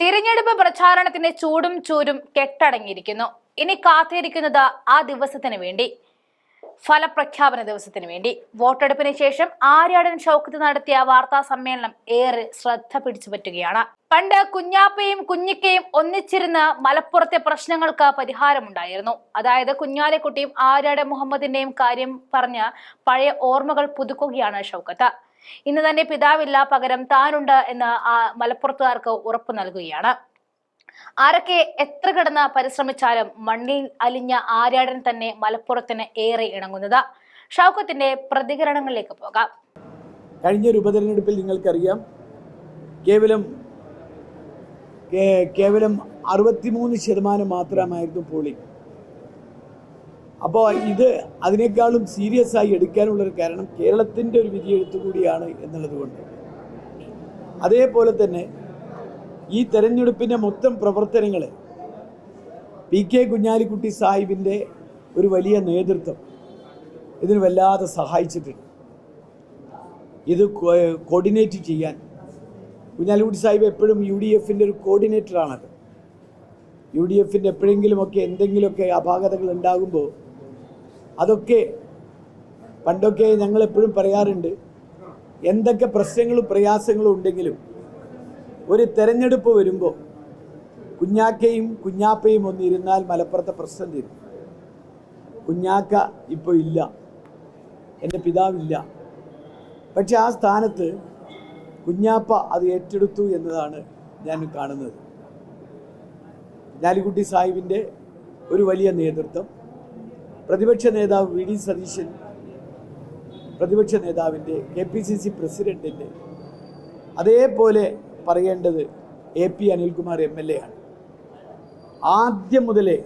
തിരഞ്ഞെടുപ്പ് പ്രചാരണത്തിന്റെ ചൂടും ചൂരും കെട്ടടങ്ങിയിരിക്കുന്നു. ഇനി കാത്തിരിക്കുന്നത് ആ ദിവസത്തിന് വേണ്ടി. ഫലപ്രഖ്യാപന ദിവസത്തിന് വേണ്ടി. വോട്ടെടുപ്പിന് ശേഷം ആര്യാടൻ ഷൗക്കത്ത് നടത്തിയ വാർത്താ സമ്മേളനം ഏറെ ശ്രദ്ധ പിടിച്ചു പറ്റുകയാണ്. പണ്ട് കുഞ്ഞാപ്പയും കുഞ്ഞിക്കയും ഒന്നിച്ചിരുന്ന് മലപ്പുറത്തെ പ്രശ്നങ്ങൾക്ക് പരിഹാരമുണ്ടായിരുന്നു. അതായത് കുഞ്ഞാലിക്കുട്ടിയും ആര്യാടൻ മുഹമ്മദിന്റെയും കാര്യം പറഞ്ഞ് പഴയ ഓർമ്മകൾ പുതുക്കുകയാണ് ഷൗക്കത്ത്. ഇന്ന് തന്നെ പിതാവില്ല പകരം താനുണ്ട് എന്ന് മലപ്പുറത്തുകാർക്ക് ഉറപ്പു നൽകുകയാണ്. ആരൊക്കെ എത്ര കിടന്ന് പരിശ്രമിച്ചാലും മണ്ണിൽ അലിഞ്ഞ ആര്യാടൻ തന്നെ മലപ്പുറത്തിന് ഏറെ ഇണങ്ങുന്നത്. ഷൗക്കത്തിന്റെ പ്രതികരണങ്ങളിലേക്ക് പോകാം. കഴിഞ്ഞ ഒരു ഉപതെരഞ്ഞെടുപ്പിൽ നിങ്ങൾക്കറിയാം കേവലം കേവലം അറുപത്തിമൂന്ന് ശതമാനം മാത്രമായിരുന്നു പോളിംഗ്. അപ്പോൾ ഇത് അതിനേക്കാളും സീരിയസ് ആയി എടുക്കാനുള്ളൊരു കാരണം കേരളത്തിന്റെ ഒരു വിധിയെഴുത്തു കൂടിയാണ് എന്നുള്ളത് കൊണ്ട്. അതേപോലെ തന്നെ ഈ തെരഞ്ഞെടുപ്പിന്റെ മൊത്തം പ്രവർത്തനങ്ങൾ പി കെ കുഞ്ഞാലിക്കുട്ടി സാഹിബിന്റെ ഒരു വലിയ നേതൃത്വം ഇതിന് വല്ലാതെ സഹായിച്ചിട്ടുണ്ട്. ഇത് കോർഡിനേറ്റ് ചെയ്യാൻ. കുഞ്ഞാലിക്കുട്ടി സാഹിബ് എപ്പോഴും യു ഡി എഫിന്റെ ഒരു കോർഡിനേറ്ററാണത്. യു ഡി എഫിന്റെ എപ്പോഴെങ്കിലുമൊക്കെ എന്തെങ്കിലുമൊക്കെ അപാകതകൾ ഉണ്ടാകുമ്പോൾ അതൊക്കെ പണ്ടൊക്കെ ഞങ്ങൾ എപ്പോഴും പറയാറുണ്ട്. എന്തൊക്കെ പ്രശ്നങ്ങളും പ്രയാസങ്ങളും ഉണ്ടെങ്കിലും ഒരു തെരഞ്ഞെടുപ്പ് വരുമ്പോൾ കുഞ്ഞാക്കയും കുഞ്ഞാപ്പയും ഒന്നിരുന്നാൽ മലപ്പുറത്തെ പ്രശ്നം തീരും. കുഞ്ഞാക്ക ഇപ്പോൾ ഇല്ല. എന്റെ പിതാവില്ല പക്ഷെ ആ സ്ഥാനത്ത് കുഞ്ഞാപ്പ അത് ഏറ്റെടുത്തു എന്നതാണ് ഞാൻ കാണുന്നത്. ജാലിക്കുട്ടി സാഹിബിന്റെ ഒരു വലിയ നേതൃത്വം. പ്രതിപക്ഷ നേതാവ് വി ഡി സതീശൻ പ്രതിപക്ഷ നേതാവിന്റെ കെ പി സി സി പ്രസിഡന്റിന്റെ അതേപോലെ പറയേണ്ടത് A P Anilkumar M L A ആണ്. ആദ്യം മുതലേ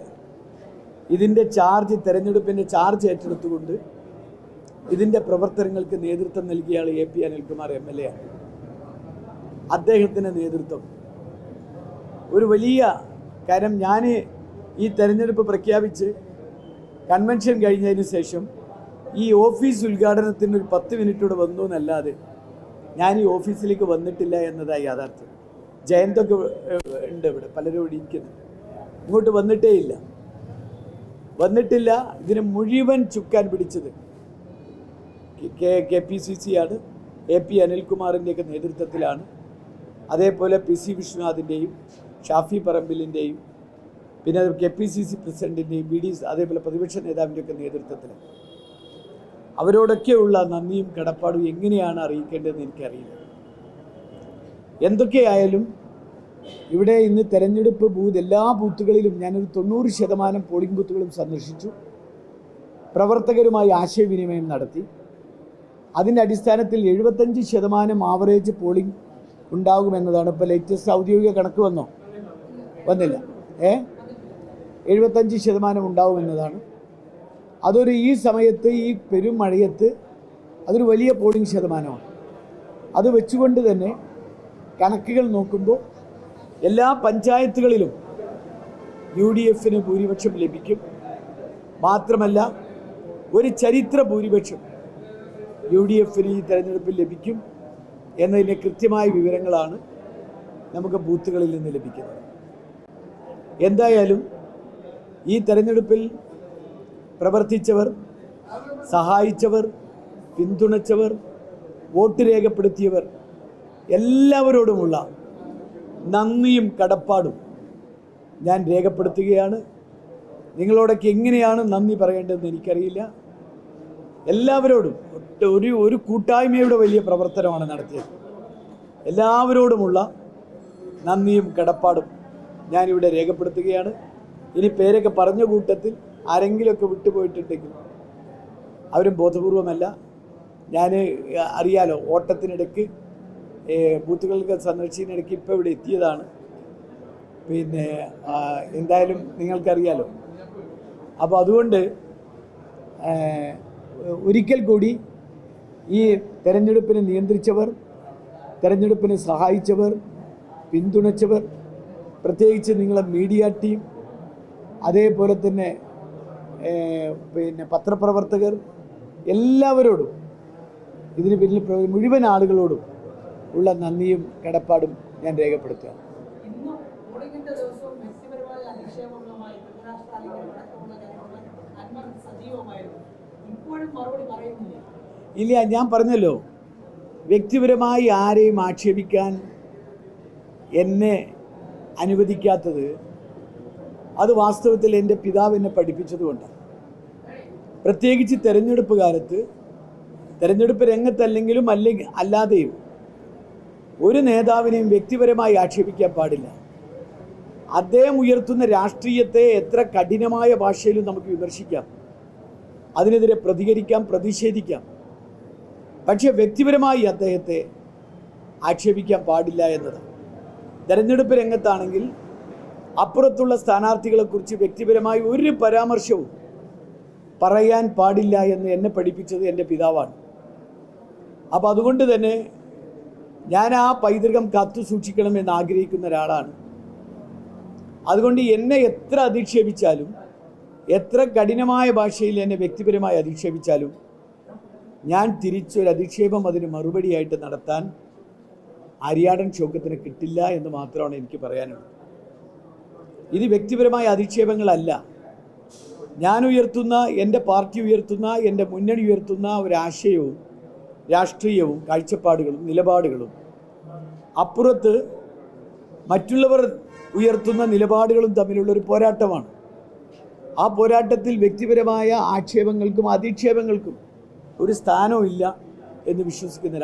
ഇതിന്റെ ചാർജ് തെരഞ്ഞെടുപ്പിന്റെ ചാർജ് ഏറ്റെടുത്തുകൊണ്ട് ഇതിന്റെ പ്രവർത്തനങ്ങൾക്ക് നേതൃത്വം നൽകിയ ആൾ A P Anilkumar M L A ആണ്. അദ്ദേഹത്തിന്റെ നേതൃത്വം. ഒരു വലിയ കാര്യം ഞാൻ ഈ തെരഞ്ഞെടുപ്പ് പ്രഖ്യാപിച്ച് കൺവെൻഷൻ കഴിഞ്ഞതിന് ശേഷം ഈ ഓഫീസ് ഉദ്ഘാടനത്തിന് ഒരു പത്ത് മിനിറ്റൂടെ വന്നു എന്നല്ലാതെ ഞാൻ ഈ ഓഫീസിലേക്ക് വന്നിട്ടില്ല എന്നതായി യാഥാർത്ഥ്യം. ജയന്തൊക്കെ ഉണ്ട് ഇവിടെ പലരും ഇവിടെ ഇരിക്കുന്നു ഇങ്ങോട്ട് വന്നിട്ടേ ഇല്ല. വന്നിട്ടില്ല ഇതിന് മുഴുവൻ ചുക്കാൻ പിടിച്ചത് K K P C C ആണ് എ പി അനിൽകുമാറിന്റെയൊക്കെ നേതൃത്വത്തിലാണ്. അതേപോലെ പി സി വിശ്വനാഥിന്റെയും ഷാഫി പറമ്പിലിന്റെയും പിന്നെ അത് കെ പി സി സി പ്രസിഡന്റിന്റെയും ബി ഡി അതേപോലെ പ്രതിപക്ഷ നേതാവിന്റെയൊക്കെ നേതൃത്വത്തിൽ അവരോടൊക്കെയുള്ള നന്ദിയും കടപ്പാടും എങ്ങനെയാണ് അറിയിക്കേണ്ടതെന്ന് എനിക്കറിയില്ല. എന്തൊക്കെയായാലും ഇവിടെ ഇന്ന് തെരഞ്ഞെടുപ്പ് ബൂത്ത് എല്ലാ ബൂത്തുകളിലും ഞാനൊരു തൊണ്ണൂറ് ശതമാനം പോളിംഗ് ബൂത്തുകളും സന്ദർശിച്ചു. പ്രവർത്തകരുമായി ആശയവിനിമയം നടത്തി. അതിന്റെ അടിസ്ഥാനത്തിൽ എഴുപത്തഞ്ച് ശതമാനം ആവറേജ് പോളിംഗ് ഉണ്ടാകുമെന്നതാണ് ഇപ്പോൾ ലേറ്റസ്റ്റ് ഔദ്യോഗിക കണക്ക് വന്നോ? വന്നില്ല. ഏ? എഴുപത്തഞ്ച് ശതമാനം ഉണ്ടാവുമെന്നതാണ് അതൊരു ഈ സമയത്ത് ഈ പെരുമഴയത്ത് അതൊരു വലിയ പോളിംഗ് ശതമാനമാണ്. അത് വെച്ചുകൊണ്ട് തന്നെ കണക്കുകൾ നോക്കുമ്പോൾ എല്ലാ പഞ്ചായത്തുകളിലും യു ഡി എഫിന് ഭൂരിപക്ഷം ലഭിക്കും. മാത്രമല്ല ഒരു ചരിത്ര ഭൂരിപക്ഷം യു ഡി എഫിന് ഈ തെരഞ്ഞെടുപ്പിൽ ലഭിക്കും എന്നതിന്റെ കൃത്യമായ വിവരങ്ങളാണ് നമുക്ക് ബൂത്തുകളിൽ നിന്ന് ലഭിക്കുന്നത്. എന്തായാലും ഈ തെരഞ്ഞെടുപ്പിൽ പ്രവർത്തിച്ചവർ സഹായിച്ചവർ പിന്തുണച്ചവർ വോട്ട് രേഖപ്പെടുത്തിയവർ എല്ലാവരോടുമുള്ള നന്ദിയും കടപ്പാടും ഞാൻ രേഖപ്പെടുത്തുകയാണ്. നിങ്ങളോടൊക്കെ എങ്ങനെയാണ് നന്ദി പറയേണ്ടതെന്ന് എനിക്കറിയില്ല. എല്ലാവരോടും ഒരു ഒരു കൂട്ടായ്മയുടെ വലിയ പ്രവർത്തനമാണ് നടത്തിയത്. എല്ലാവരോടുമുള്ള നന്ദിയും കടപ്പാടും ഞാനിവിടെ രേഖപ്പെടുത്തുകയാണ്. ഇനി പേരൊക്കെ പറഞ്ഞ കൂട്ടത്തിൽ ആരെങ്കിലുമൊക്കെ വിട്ടുപോയിട്ടുണ്ടെങ്കിൽ അവരും ബോധപൂർവമല്ല. ഞാൻ അറിയാലോ ഓട്ടത്തിനിടയ്ക്ക് ബൂത്തുകൾക്ക് സന്ദർശിക്കുന്നതിനിടയ്ക്ക് ഇപ്പോൾ ഇവിടെ എത്തിയതാണ്. പിന്നെ എന്തായാലും നിങ്ങൾക്കറിയാലോ. അപ്പോൾ അതുകൊണ്ട് ഒരിക്കൽ കൂടി ഈ തെരഞ്ഞെടുപ്പിനെ നിയന്ത്രിച്ചവർ തെരഞ്ഞെടുപ്പിനെ സഹായിച്ചവർ പിന്തുണച്ചവർ പ്രത്യേകിച്ച് നിങ്ങളെ മീഡിയ ടീം അതേപോലെ തന്നെ പിന്നെ പത്രപ്രവർത്തകർ എല്ലാവരോടും ഇതിന് പിന്നിൽ മുഴുവൻ ആളുകളോടും ഉള്ള നന്ദിയും കടപ്പാടും ഞാൻ രേഖപ്പെടുത്തുകയാണ് ഇല്ല ഞാൻ പറഞ്ഞല്ലോ വ്യക്തിപരമായി ആരെയും ആക്ഷേപിക്കാൻ എന്നെ അനുവദിക്കാത്തത് അത് വാസ്തവത്തിൽ എന്റെ പിതാവ് എന്നെ പഠിപ്പിച്ചതുകൊണ്ടാണ് പ്രത്യേകിച്ച് തെരഞ്ഞെടുപ്പ് കാലത്ത് തെരഞ്ഞെടുപ്പ് രംഗത്തല്ലെങ്കിലും അല്ലെങ്കിൽ അല്ലാതെയും ഒരു നേതാവിനെയും വ്യക്തിപരമായി ആക്ഷേപിക്കാൻ പാടില്ല. അദ്ദേഹം ഉയർത്തുന്ന രാഷ്ട്രീയത്തെ എത്ര കഠിനമായ ഭാഷയിലും നമുക്ക് വിമർശിക്കാം. അതിനെതിരെ പ്രതികരിക്കാം പ്രതിഷേധിക്കാം. പക്ഷേ വ്യക്തിപരമായി അദ്ദേഹത്തെ ആക്ഷേപിക്കാൻ പാടില്ല എന്നതാണ്. തെരഞ്ഞെടുപ്പ് രംഗത്താണെങ്കിൽ അപ്പുറത്തുള്ള സ്ഥാനാർത്ഥികളെക്കുറിച്ച് വ്യക്തിപരമായി ഒരു പരാമർശവും പറയാൻ പാടില്ല എന്ന് എന്നെ പഠിപ്പിച്ചത് എന്റെ പിതാവാണ്. അപ്പോൾ അതുകൊണ്ട് തന്നെ ഞാൻ ആ പൈതൃകം കാത്തു സൂക്ഷിക്കണമെന്ന് ആഗ്രഹിക്കുന്ന ഒരാളാണ്. അതുകൊണ്ട് എന്നെ എത്ര അധിക്ഷേപിച്ചാലും എത്ര കഠിനമായ ഭാഷയിൽ എന്നെ വ്യക്തിപരമായി അധിക്ഷേപിച്ചാലും ഞാൻ തിരിച്ചൊരു അധിക്ഷേപം അതിന് മറുപടിയായിട്ട് നടത്താൻ അരിയാടൻ ചോക്കത്തിന് കിട്ടില്ല എന്ന് മാത്രമാണ് എനിക്ക് പറയാനുള്ളത്. ഇത് വ്യക്തിപരമായ അധിക്ഷേപങ്ങളല്ല. ഞാൻ ഉയർത്തുന്ന എന്റെ പാർട്ടി ഉയർത്തുന്ന എന്റെ മുന്നണി ഉയർത്തുന്ന ഒരാശയവും രാഷ്ട്രീയവും കാഴ്ചപ്പാടുകളും നിലപാടുകളും. അപ്പുറത്ത് മറ്റുള്ളവർ ഉയർത്തുന്ന നിലപാടുകളും തമ്മിലുള്ള ഒരു പോരാട്ടമാണ്. ആ പോരാട്ടത്തിൽ വ്യക്തിപരമായ ആക്ഷേപങ്ങൾക്കും അധിക്ഷേപങ്ങൾക്കും ഒരു സ്ഥാനവും ഇല്ല എന്ന് വിശ്വസിക്കുന്ന